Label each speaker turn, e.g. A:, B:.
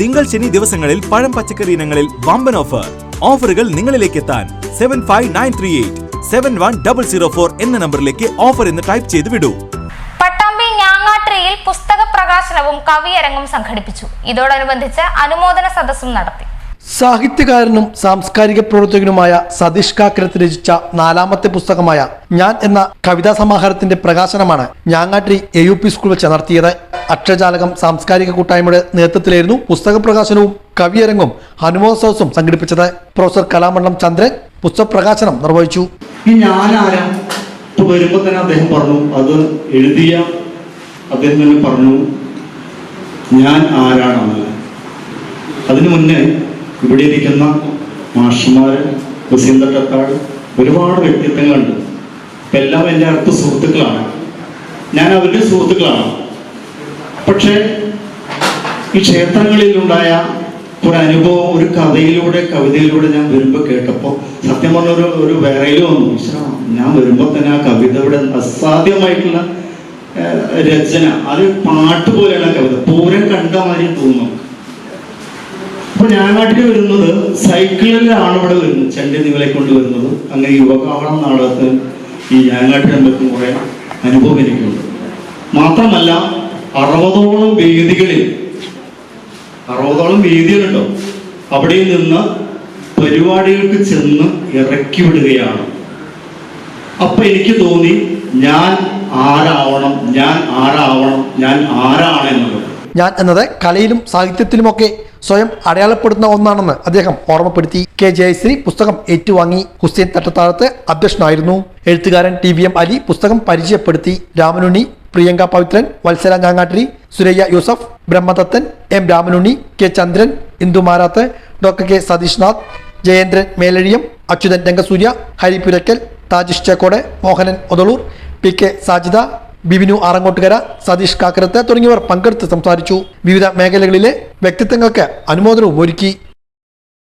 A: തിങ്കൾ ശനി ദിവസങ്ങളിൽ പഴം പച്ചക്കറി ഇനങ്ങളിൽ വമ്പൻ ഓഫർ ഓഫറുകൾ നിങ്ങളിലേക്ക് എത്താൻ seven five nine three eight seven one double zero four എന്ന നമ്പറിലേക്ക് ഓഫർ എന്ന് ടൈപ്പ് ചെയ്ത് വിടൂ.
B: പട്ടാമ്പി ഞാങ്ങാട്രിയിൽ പുസ്തക പ്രകാശനവും കവിയരങ്ങും സംഘടിപ്പിച്ചു. ഇതോടനുബന്ധിച്ച് അനുമോദന സദസ്സും നടത്തി.
C: സാഹിത്യകാരനും സാംസ്കാരിക പ്രവർത്തകനുമായ സതീഷ് കാക്കരത്ത് രചിച്ച നാലാമത്തെ പുസ്തകമായ ഞാൻ എന്ന കവിതാ സമാഹാരത്തിന്റെ പ്രകാശനമാണ് ഞാങ്ങാട്ടി എ യു പി സ്കൂൾ വെച്ച് നടത്തിയത്. അക്ഷരജാലകം സാംസ്കാരിക കൂട്ടായ്മയുടെ നേതൃത്വത്തിലായിരുന്നു പുസ്തക പ്രകാശനവും കവിയരങ്ങും ഹനുമോത്സവസും സംഘടിപ്പിച്ചത് പ്രൊഫസർ കലാമണ്ഡലം ചന്ദ്രൻ. പുസ്തക പ്രകാശനം നിർവഹിച്ചു.
D: ഈ ഞാനാരാ? ഇപ്പൊ വരുമ്പോ തന്നെ അദ്ദേഹം പറഞ്ഞു അത് എഴുതിയ അദ്ദേഹം തന്നെ പറഞ്ഞു ഞാൻ ആരാണെന്നല്ല അതിനു മുന്നേ ഇവിടെ ഇരിക്കുന്ന മാഷുമാര് ബസീന്തട്ടത്താട് ഒരുപാട് വ്യക്തിത്വങ്ങളുണ്ട്. എല്ലാം എന്റെ അടുത്ത സുഹൃത്തുക്കളാണ്. ഞാൻ അവരുടെ സുഹൃത്തുക്കളാണ്. പക്ഷേ ഈ ക്ഷേത്രങ്ങളിലുണ്ടായ ഒരു അനുഭവം ഒരു കഥയിലൂടെ കവിതയിലൂടെ ഞാൻ വരുമ്പോൾ കേട്ടപ്പോൾ സത്യം പറഞ്ഞ ഒരു ഒരു വേറെയിൽ വന്നു. ഞാൻ വരുമ്പോൾ തന്നെ ആ കവിതയുടെ അസാധ്യമായിട്ടുള്ള രചന. അത് പാട്ട് പോലെയാണ് കവിത. പൂരം കണ്ട മാതിരി തോന്നും അപ്പൊ ഞാനാട്ടിൽ വരുന്നത് സൈക്കിളിലാണ് ഇവിടെ വരുന്നത്. ചെണ്ടി നിങ്ങളെ കൊണ്ട് വരുന്നത്. അങ്ങനെ യുവകാവളം നാടകത്തിൽ ഈ ഞാനാട്ടിൽ നമുക്ക് കുറെ അനുഭവം എനിക്കുണ്ട്. മാത്രമല്ല അറുപതോളം വേദികളിൽ അറുപതോളം വേദികളുണ്ടോ? അവിടെ നിന്ന് പരിപാടികൾക്ക് ചെന്ന് ഇറക്കി വിടുകയാണ്. അപ്പൊ എനിക്ക് തോന്നി ഞാൻ ആരാവണം ഞാൻ ആരാവണം ഞാൻ ആരാണ്
C: ഞാൻ എന്നത് കലയിലും സാഹിത്യത്തിലുമൊക്കെ സ്വയം അടയാളപ്പെടുന്ന ഒന്നാണെന്ന് അദ്ദേഹം ഓർമ്മപ്പെടുത്തി. കെ ജയശ്രീ പുസ്തകം ഏറ്റുവാങ്ങി. ഹുസൈൻ തട്ടത്താഴത്ത് അധ്യക്ഷനായിരുന്നു. എഴുത്തുകാരൻ ടി വി എം അലി പുസ്തകം പരിചയപ്പെടുത്തി. Ramanunni Priyanka Pavithran Vatsala Njangattiri Suraiya Yusuf Brahmadathan M Ramanunni K Chandran Indu Marath doctor K Satheeshnath Jayendran Melazhiyam Achuthan Rangasoorya Haripurakkal Thajish Chekkode Mohanan Othalur P K Sajida Bibinu Arangottukara Satheesh Kakkarath തുടങ്ങിയവർ പങ്കെടുത്ത് സംസാരിച്ചു. വിവിധ മേഖലകളിലെ വ്യക്തിത്വങ്ങൾക്ക് അനുമോദനവും ഒരുക്കി.